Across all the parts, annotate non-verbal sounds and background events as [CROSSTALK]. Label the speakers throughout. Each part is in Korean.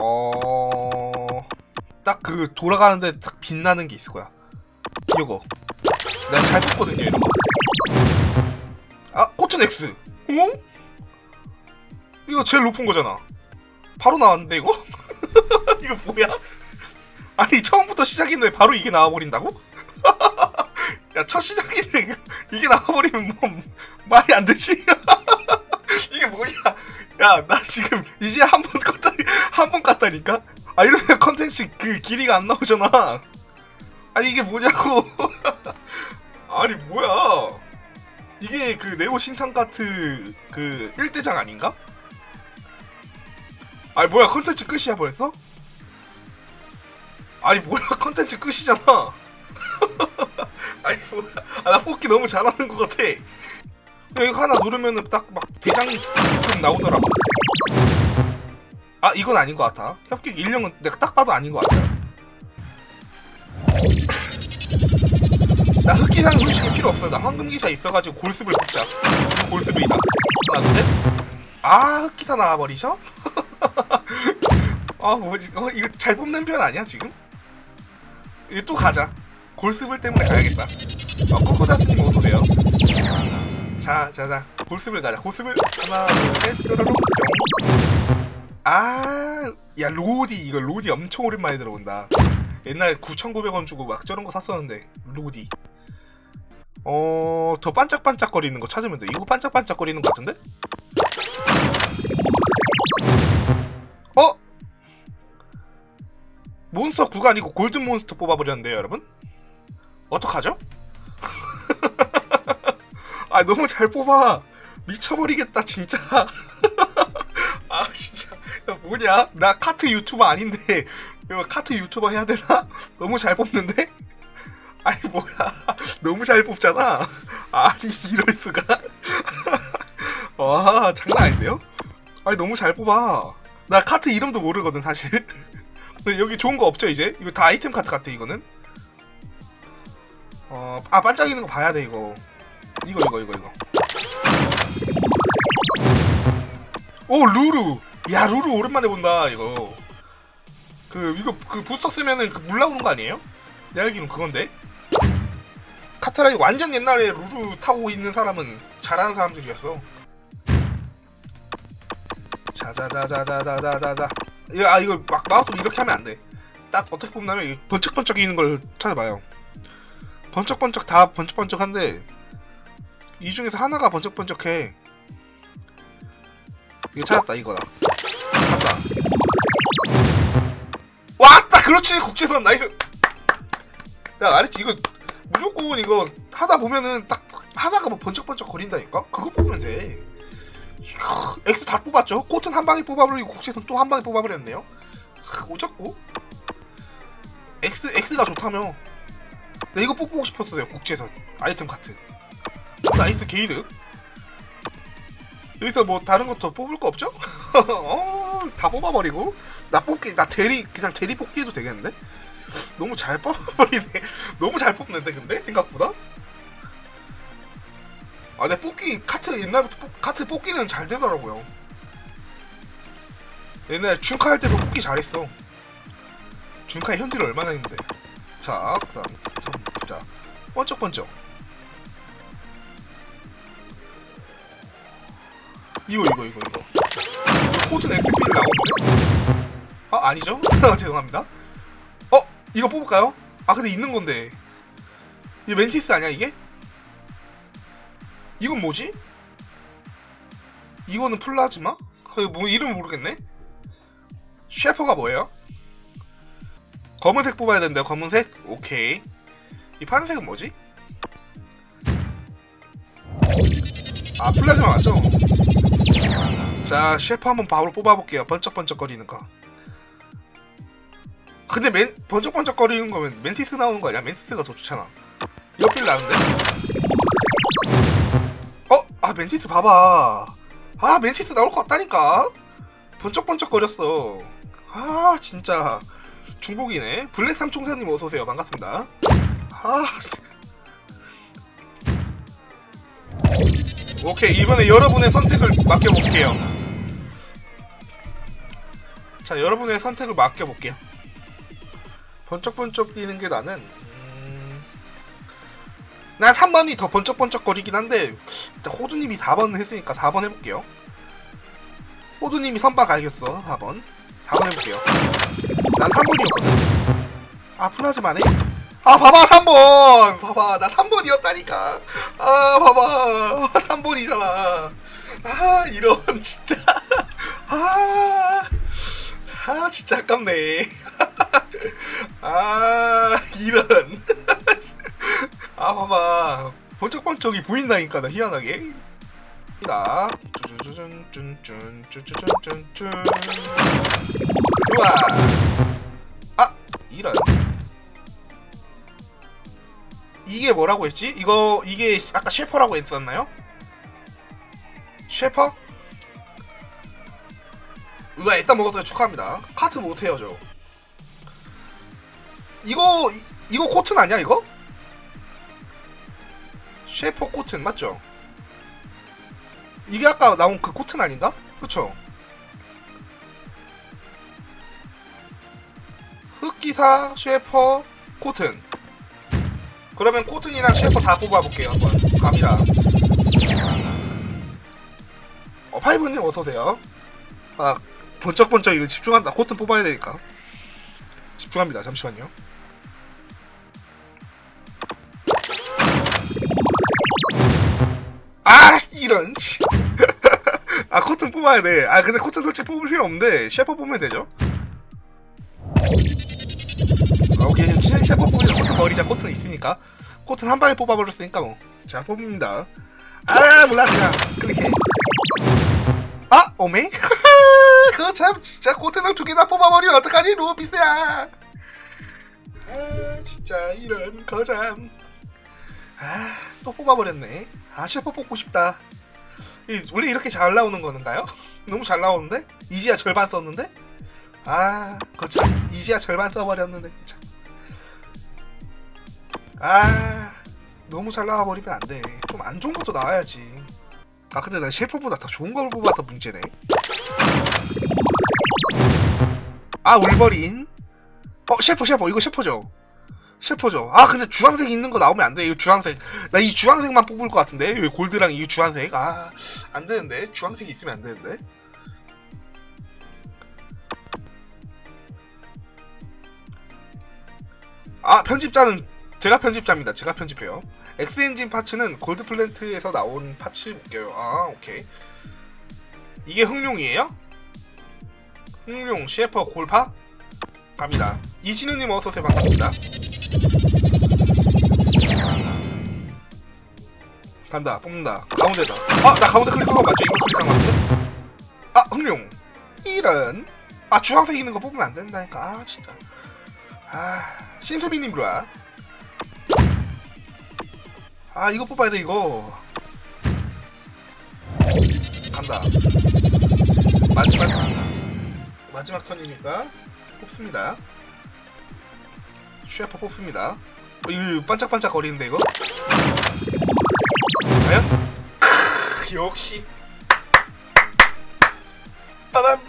Speaker 1: 어... 딱 그 돌아가는데 딱 빛나는 게 있을 거야. 이거. 내가 잘 봤거든요, 이런 거. 아, 코튼 X. 어? 이거 제일 높은 거잖아. 바로 나왔는데, 이거? [LAUGHS] 이거 뭐야? 아니, 처음부터 시작인데 바로 이게 나와버린다고? [LAUGHS] 야, 첫 시작인데 이게 나와버리면 뭐, 말이 안 되지? [LAUGHS] 이게 뭐냐? 야, 나 지금 이제 한 번 껐다, 한 번 깠다니까? 아, 이러면 컨텐츠 그 길이가 안 나오잖아. 아니, 이게 뭐냐고. [LAUGHS] 아니, 뭐야. 이게 그 네오 신상카트 그 1대장 아닌가? 아니, 뭐야, 컨텐츠 끝이야, 벌써? 아니, 뭐야, [LAUGHS] 컨텐츠 끝이잖아. [LAUGHS] 아니, 뭐야. 아, 나 뽑기 너무 잘하는 것 같아. 이거 하나 누르면은 딱 막 대장이 좀 나오더라고. 아 이건 아닌 것 같아. 협객 1령은 내가 딱 봐도 아닌 것 같아. 나 흑기사는 솔직히 필요 없어. 나 황금기사 있어가지고 골습을. 이거 골습이다. 셋. 아 흑기사 나와버리셔? [LAUGHS] 아 뭐지? 어, 이거 잘 뽑는 편 아니야 지금? 이거 또 가자. 골습을 때문에 가야겠다. 어, 코코다스님 어서오세요. 자, 자, 자. 골습을 가자. 골습을 하나, 둘, 셋, 뾰로롱, 뿅. 아, 야, 로디. 이거 로디 엄청 오랜만에 들어온다. 옛날 9,900원 주고 막 저런 거 샀었는데. 로디. 어, 저 반짝반짝거리는 거 찾으면 돼. 이거 반짝반짝거리는 거 같은데? 어? 몬스터 9가 아니고 골든 몬스터 뽑아버렸는데요, 여러분? 어떡하죠? [LAUGHS] 아 너무 잘 뽑아 미쳐버리겠다 진짜 [LAUGHS] [LAUGHS] 뭐냐? 나 카트 유튜버 아닌데. 이거 카트 유튜버 해야 되나? [LAUGHS] 너무 잘 뽑는데? [LAUGHS] 아니 뭐야. 너무 잘 뽑잖아. 아니 이럴 수가. 와 장난 아닌데요? 아니 너무 잘 뽑아. 나 카트 이름도 모르거든 사실. 여기 좋은 거 없죠 이제? 이거 다 아이템 카트 같아 이거는? 어 아 반짝이는 거 봐야 돼 이거. 이거 이거 이거 이거. 오 루루 야 루루 오랜만에 본다 이거 그 이거 그 부스터 쓰면은 그 물 나오는 거 아니에요? 내가 알기로는 그건데 카타라이 완전 옛날에 루루 타고 있는 사람은 잘하는 사람들이었어 자자자자자자자자자 아 이거 막 마우스 이렇게 하면 안돼 딱 어떻게 뽑냐면 이게 번쩍번쩍이는 걸 찾아봐요 번쩍번쩍 다 번쩍번쩍한데 이 중에서 하나가 번쩍번쩍해. 이거 찾았다 이거다. 그렇지 국제선 나이스. 야 알았지 이거 무조건 이거 하다 보면은 딱 하나가 뭐 번쩍번쩍 거린다니까. 그거 뽑으면 돼. 이야, X 다 뽑았죠. 코튼 한 방에 뽑아버리고 국제선 또 한 방에 뽑아버렸네요. 하, 오졌고. X X가 좋다며. 나 이거 뽑고 싶었어요 국제선 아이템 카트. 나이스 게이드 여기서 뭐 다른 것도 뽑을 거 없죠? [LAUGHS] 어, 다 뽑아버리고 나 뽑기 나 대리 그냥 대리 뽑기 해도 되겠는데? 너무 잘 뽑아버리네. [LAUGHS] 너무 잘 뽑는데 근데? 생각보다? 아 내 뽑기 카트 옛날부터 뽑- 카트 뽑기는 잘 되더라고요. 옛날 준카 할 때도 뽑기 잘했어. 준카의 현질 얼마나 했는데. 자 그다음 자 번쩍번쩍. 이거 이거 이거 이거. 코튼 엑스필 나오는데? 아 아니죠? [LAUGHS] 죄송합니다 어? 이거 뽑을까요? 아 근데 있는 건데 이게 멘티스 아니야 이게? 이건 뭐지? 이거는 플라즈마? 어, 뭐 이름 모르겠네 셰퍼가 뭐예요? 검은색 뽑아야 된대요 검은색? 오케이 이 파란색은 뭐지? 아 플라즈마 맞죠? 자 셰프 한번 바로 뽑아볼게요 번쩍번쩍거리는 거 근데 맨 번쩍번쩍 거리는 거면 멘티스 나오는 거 아니야? 멘티스가 더 좋잖아. 이어필 나는데? 어? 아 멘티스 봐봐. 아 멘티스 나올 것 같다니까? 번쩍번쩍 거렸어. 아 진짜. 중복이네. 블랙 삼총사님 어서 오세요. 반갑습니다. 아 씨. 오케이 이번에 여러분의 선택을 맡겨볼게요. 자 여러분의 선택을 맡겨볼게요 번쩍번쩍 뛰는 게 나는 음... 난 3번이 더 번쩍번쩍 거리긴 한데 일단 호두님이 4번 했으니까 4번 해볼게요. 호두님이 선박 알겠어. 4번. 4번 해볼게요. 난 3번이었거든. 아 플라즈마네? 아 봐봐 3번! 봐봐 나 3번이었다니까. 아 봐봐 [LAUGHS] 3번이잖아. 아 이런 [LAUGHS] 진짜. 아, 아 진짜 아깝네 아 이런. [LAUGHS] 아 봐봐. 번쩍번쩍이 보인다니까 나 희한하게. 나 좋아. 아 이런. 이게 뭐라고 했지? 이거 이게 아까 쉐퍼라고 했었나요? 쉐퍼? 우와 일단 먹었어요. 축하합니다. 카트 못해요 저. 이거 이- 이거 코튼 아니야 이거? 셰퍼 코튼 맞죠? 이게 아까 나온 그 코튼 아닌가? 그쵸? 흑기사 셰퍼 코튼 그러면 코튼이랑 셰퍼 다 뽑아볼게요 한번 갑니다 어 파이브님 어서오세요 아 번쩍번쩍 이거 집중한다 코튼 뽑아야 되니까 집중합니다 잠시만요 이런 씨. [LAUGHS] 아 코튼 뽑아야 돼 아 근데 코튼 솔직히 뽑을 필요 없는데 셰퍼 뽑으면 되죠? 아, 오케이. 셰- 셰퍼 뽑으면 코튼 버리자. 코튼 있으니까. 코튼 한 방에 뽑아버렸으니까 뭐 자 뽑습니다. 아 몰라. 그냥 클릭해. 아 오메? [LAUGHS] 그거 참 진짜 코튼을 두 개나 뽑아버리면 어떡하니? 루비스야 아 진짜 이런 거참. 아 또 뽑아버렸네. 아 셰퍼 뽑고 싶다. 이, 원래 이렇게 잘 나오는 거는가요? [LAUGHS] 너무 잘 나오는데? 이지야 절반 썼는데? 아 거참 이지야 절반 써버렸는데 참. 아 너무 잘 나와버리면 안 돼 좀 안 좋은 것도 나와야지 아 근데 난 셰퍼보다 더 좋은 걸 뽑아서 문제네 아 울버린 어 셰퍼 셰퍼 이거 셰퍼죠 셰퍼죠 아 근데 주황색 있는 거 나오면 안 돼. 이거 주황색. 나 이 주황색만 뽑을 것 같은데? 왜 골드랑 이 주황색? 아 안 되는데? 주황색이 있으면 안 되는데? 아 편집자는 제가 편집자입니다. 제가 편집해요. 엑스엔진 파츠는 골드 플랜트에서 나온 파츠 볼게요. 아 오케이. 이게 흑룡이에요? 흑룡 셰퍼 골파? 갑니다. 이진우님 어서오세요. 반갑습니다 간다 뽑는다. 가운데다. 아 나 가운데 클릭한 거 맞죠? 이거 클릭한 거 같은데? 아 흑룡. 이런. 아 주황색 있는 거 뽑으면 안 된다니까. 아 진짜. 아 신수빈님 들어와. 아 이거 뽑아야 돼 이거. 간다. 마지막 마지막 턴이니까. 뽑습니다 쉐퍼 뽑습니다 어, 이거 반짝반짝 거리는데 이거 과연? 크, 역시 빠밤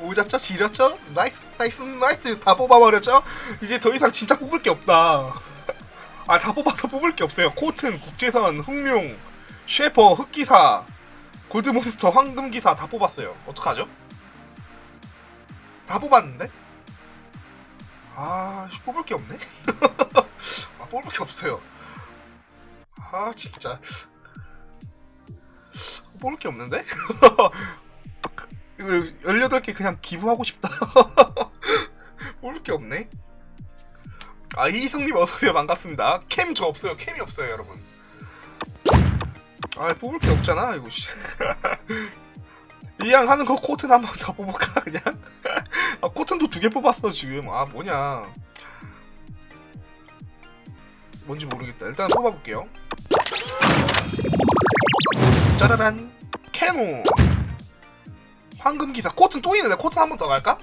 Speaker 1: 오졌죠? 지렸죠? 나이스 나이스 나이스 다 뽑아버렸죠? 이제 더 이상 진짜 뽑을 게 없다 [LAUGHS] 아 다 뽑아서 뽑을 게 없어요 코튼, 국제선, 흑룡, 쉐퍼, 흑기사 골드몬스터, 황금기사 다 뽑았어요 어떡하죠? 다 뽑았는데? 아 뽑을 게 없네? [LAUGHS] 아 뽑을 게 없어요. 아 진짜. 뽑을 게 없는데? [LAUGHS] 이거 18개 그냥 기부하고 싶다. [LAUGHS] 뽑을 게 없네. 아 이희성님 어서오세요. 반갑습니다. 캠 저 없어요. 캠이 없어요 여러분. 아 뽑을 게 없잖아 이거 씨. 이양 하는 거 코튼 한번 더 뽑을까 그냥 아 코튼도 두 개 뽑았어 지금 아 뭐냐 뭔지 모르겠다 일단 뽑아볼게요 짜라란 캐노 황금기사 코튼 또 있는데 코튼 한 번 더 갈까?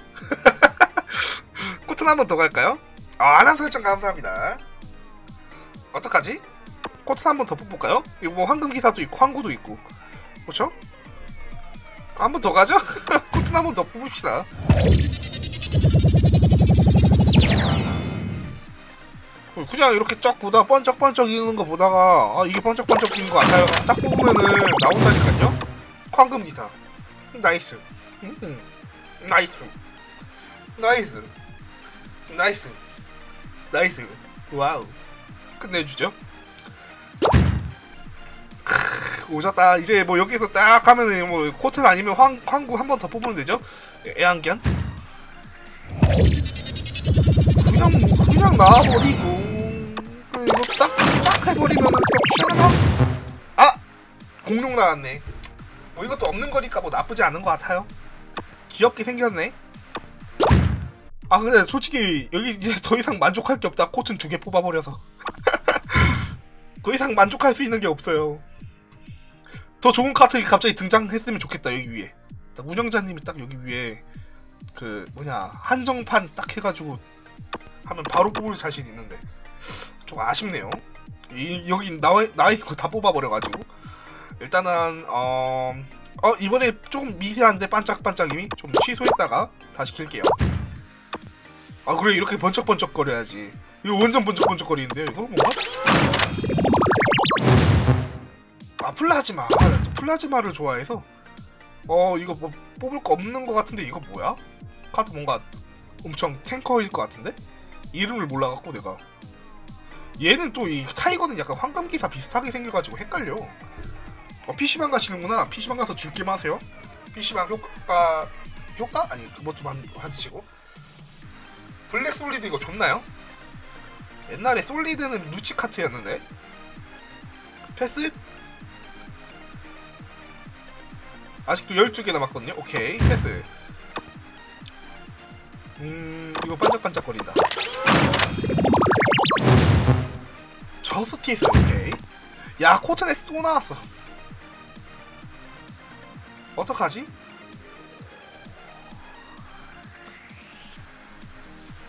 Speaker 1: [LAUGHS] 코튼 한 번 더 갈까요? 아, 안한 설정 감사합니다 어떡하지? 코튼 한 번 더 뽑을까요? 이거 뭐 황금기사도 있고 황구도 있고 그렇죠? 한 번 더 가죠? [LAUGHS] 코튼 한 번 더 뽑읍시다. 그냥 이렇게 쫙 보다 번쩍번쩍 이는 거 보다가 아 이게 번쩍번쩍 이는 거 같아요. 딱 뽑으면은 나온다니까요. 황금 기사. 나이스. 음, 음. 나이스. 나이스. 나이스. 나이스. 와우. 끝내주죠. 크, 오졌다. 이제 뭐 여기서 딱 하면은 뭐 코튼 아니면 황, 황구 한 번 더 뽑으면 되죠. 애완견. 그냥 뭐 그냥 나와버리고 해버리면은 또 시원하나? 아 공룡 나왔네. 뭐 이것도 없는 거니까 뭐 나쁘지 않은 것 같아요. 귀엽게 생겼네. 아 근데 솔직히 여기 이제 더 이상 만족할 게 없다. 코튼 두 개 뽑아버려서. [LAUGHS] 더 이상 만족할 수 있는 게 없어요. 더 좋은 카트 갑자기 등장했으면 좋겠다 여기 위에. 딱 운영자님이 딱 여기 위에 그 뭐냐 한정판 딱 해가지고 하면 바로 뽑을 자신 있는데 좀 아쉽네요. 이, 여기 나와 나와 있는 거 다 뽑아버려가지고 일단은 어, 어 이번에 조금 미세한데 반짝반짝임이 좀 취소했다가 다시 킬게요. 아 그래 이렇게 번쩍번쩍 거려야지. 이거 완전 번쩍번쩍거리는데요 이거 뭔가? 아 플라즈마 플라즈마를 좋아해서 어 이거 뭐 뽑을 거 없는 거 같은데 이거 뭐야? 카드 뭔가 엄청 탱커일 것 같은데? 이름을 몰라갖고 내가 얘는 또 이 타이거는 약간 황금기사 비슷하게 생겨가지고 헷갈려. 어 PC방 가시는구나. PC방 가서 즐김 하세요. PC방 효과 효과? 아니 그것도 하시고. 블랙 솔리드 이거 좋나요? 옛날에 솔리드는 루치 카트였는데. 패스? 아직도 12개 남았거든요? 오케이 패스. 음 이거 반짝반짝거린다 저스티스 오케이 야 코트넥스 또 나왔어 어떡하지?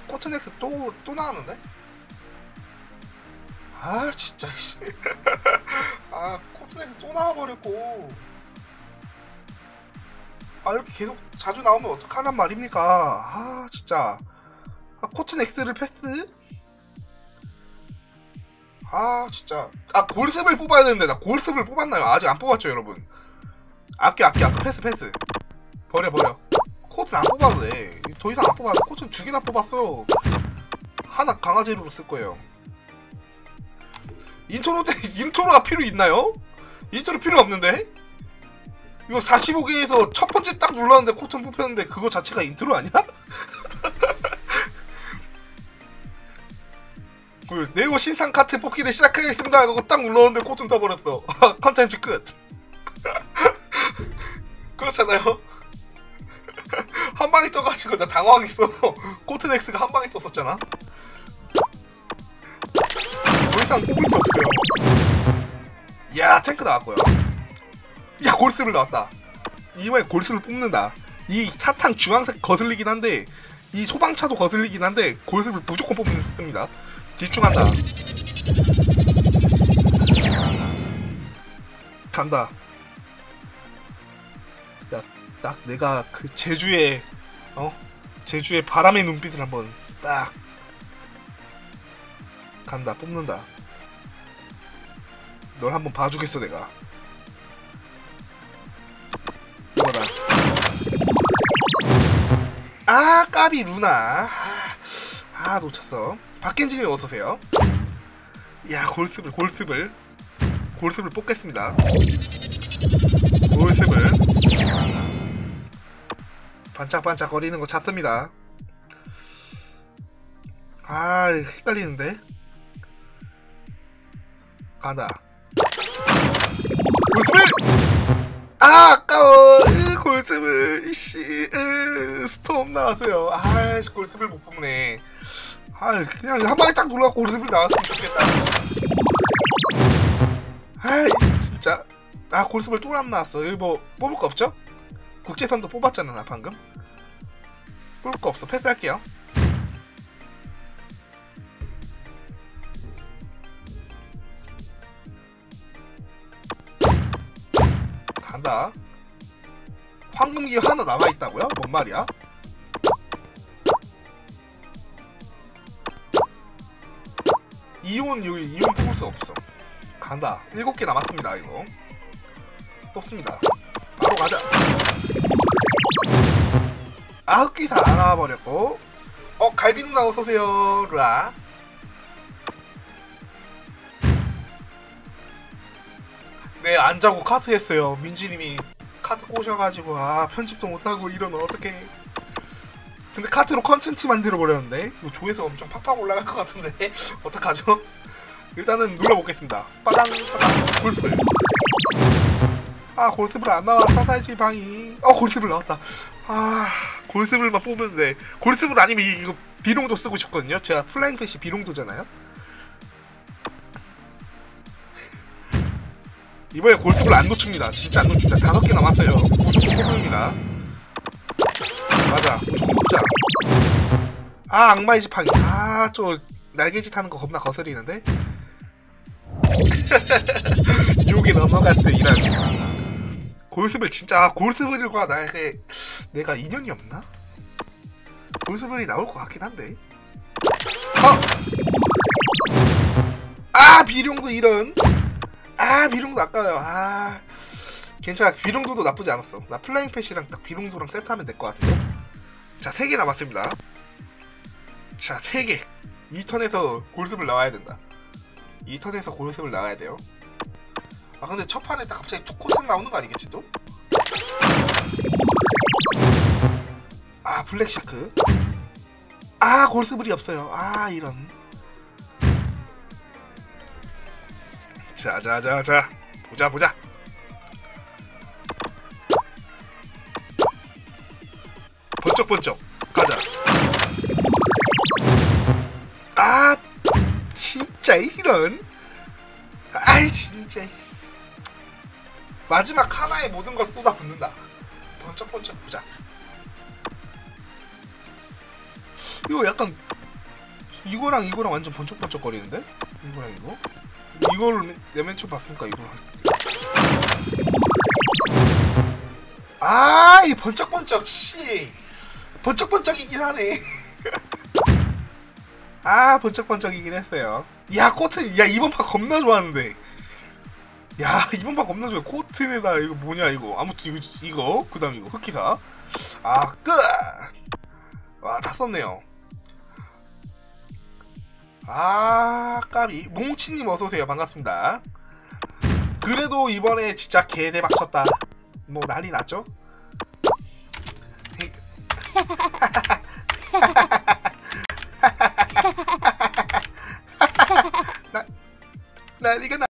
Speaker 1: 코트넥스 또, 또 나왔는데? 아 진짜 씨. [LAUGHS] 아 코트넥스 또 나와버렸고 아 이렇게 계속 자주 나오면 어떡하란 말입니까 아 진짜 아, 코튼엑스를 패스? 아 진짜. 아 골습을 뽑아야 되는데 나 골습을 뽑았나요? 아직 안 뽑았죠 여러분. 아껴 아껴 아껴. 패스 패스. 버려 버려. 코튼 안 뽑아도 돼더 이상 안 코튼 두 개나 뽑았어. 하나 강아지로 쓸 거예요. 인트로 때 [LAUGHS] 인트로가 필요 있나요? 인트로 필요 없는데? 이거 45개에서 첫 번째 딱 눌렀는데 코튼 뽑혔는데 그거 자체가 인트로 아니야? [LAUGHS] 네오 신상 카트 뽑기를 시작하겠습니다. 하고 딱 눌렀는데 코튼 떠버렸어. [LAUGHS] 컨텐츠 끝. [LAUGHS] 그렇잖아요. [LAUGHS] 한 방에 떠가지고 나 당황했어. X가 한 방에 떴었잖아. 더 이상 뽑을 게 없어요. 야 탱크 나왔고요. 야 골스를 나왔다. 이번에 골스를 뽑는다. 이 사탕 주황색 거슬리긴 한데 이 소방차도 거슬리긴 한데 골스를 무조건 뽑습니다 집중한다. 간다. 야 딱 내가 그 제주의 어? 제주의 바람의 눈빛을 한번 딱 간다 뽑는다. 널 한번 봐주겠어 내가. 이거다? 아 까비 루나. 아, 아 놓쳤어 박겐진님 어서오세요. 야 골습을 골습을. 골습을 뽑겠습니다. 골습을. 반짝반짝 거리는 거 찾습니다. 아 헷갈리는데? 가다. 골습을! 아 아까워! 으, 골습을! 이씨 으, 스톰 나왔어요. 아씨 골습을 못 뽑네 아 그냥 한 방에 딱 눌러갖고 골습을 나왔으면 좋겠다. 아 진짜. 아 골습을 또안 나왔어. 여기 뭐 뽑을 거 없죠? 국제선도 뽑았잖아 나 방금. 뽑을 거 없어. 패스할게요. 간다. 황금기 하나 남아있다고요? 뭔 말이야? 이온 여기 이온 뽑을 수 없어. 간다. 일곱 개 남았습니다 이거. 뽑습니다. 바로 가자. 아 흑기사 안 나와버렸고. 어 갈비 누나 어서오세요. 르아 네 안 자고 카트 했어요. 민지님이 카트 꼬셔가지고 아 편집도 못하고 이러면 어떡해 근데 카트로 컨텐츠 만들어 버렸는데? 이거 조회수 엄청 팍팍 올라갈 것 같은데? [LAUGHS] 어떡하죠? 일단은 눌러보겠습니다. 빠당 빠당. 골스블 아 골스블 안 나와. 사사지 방이. 어 골스블 나왔다. 아 골스블만 돼. 골스블 아니면 이- 이거 비룡도 쓰고 싶거든요? 제가 플라잉 패시 비룡도잖아요? 이번에 골스블 안 놓칩니다. 진짜 안 놓칩니다. 다섯 개 남았어요. 무조건 뽑습니다 뽑자 아 악마의 지팡이. 아저 날개짓 하는 거 겁나 거슬리는데? [LAUGHS] 욕이 넘어갔어 이런 골스블 진짜 골스블과 나에게 내가 인연이 없나? 골스블이 나올 것 같긴 한데. 어! 아 비룡도 이런. 아 비룡도 아까워요. 아 괜찮아. 비룡도도 나쁘지 않았어. 나 플라잉 패시랑 딱 비룡도랑 세트하면 될 것 같은데 자 3개 남았습니다. 자 3개. 2턴에서 골습을 나와야 된다. 2턴에서 골습을 나와야 돼요. 아 근데 첫 판에 딱 갑자기 토코텐 나오는 거 아니겠지 또? 아 블랙샤크. 아 골스블이 없어요. 아 이런. 자 자 자 자. 보자 보자 번쩍 번쩍 가자. 아 진짜 이런? 아이 진짜. 마지막 하나에 모든 걸 쏟아붓는다. 번쩍번쩍 보자. 이거 약간 이거랑 이거랑 완전 번쩍번쩍 거리는데? 이거랑 이거? 이거를 내맨 처음 봤으니까 이걸 할게 아이 번쩍번쩍 씨 번쩍번쩍이긴 하네. [LAUGHS] 아 번쩍번쩍이긴 했어요. 야 코트 야 이번 판 겁나 좋았는데. 야 이번 판 겁나 좋아. 코트에다 이거 뭐냐 이거. 아무튼 이거 이거 그 다음 이거 흑기사. 아 끝 와다 썼네요. 아 까비. 몽치님 어서오세요. 반갑습니다. 그래도 이번에 진짜 개대박 쳤다. 뭐 난리 났죠? 나, 난리가 나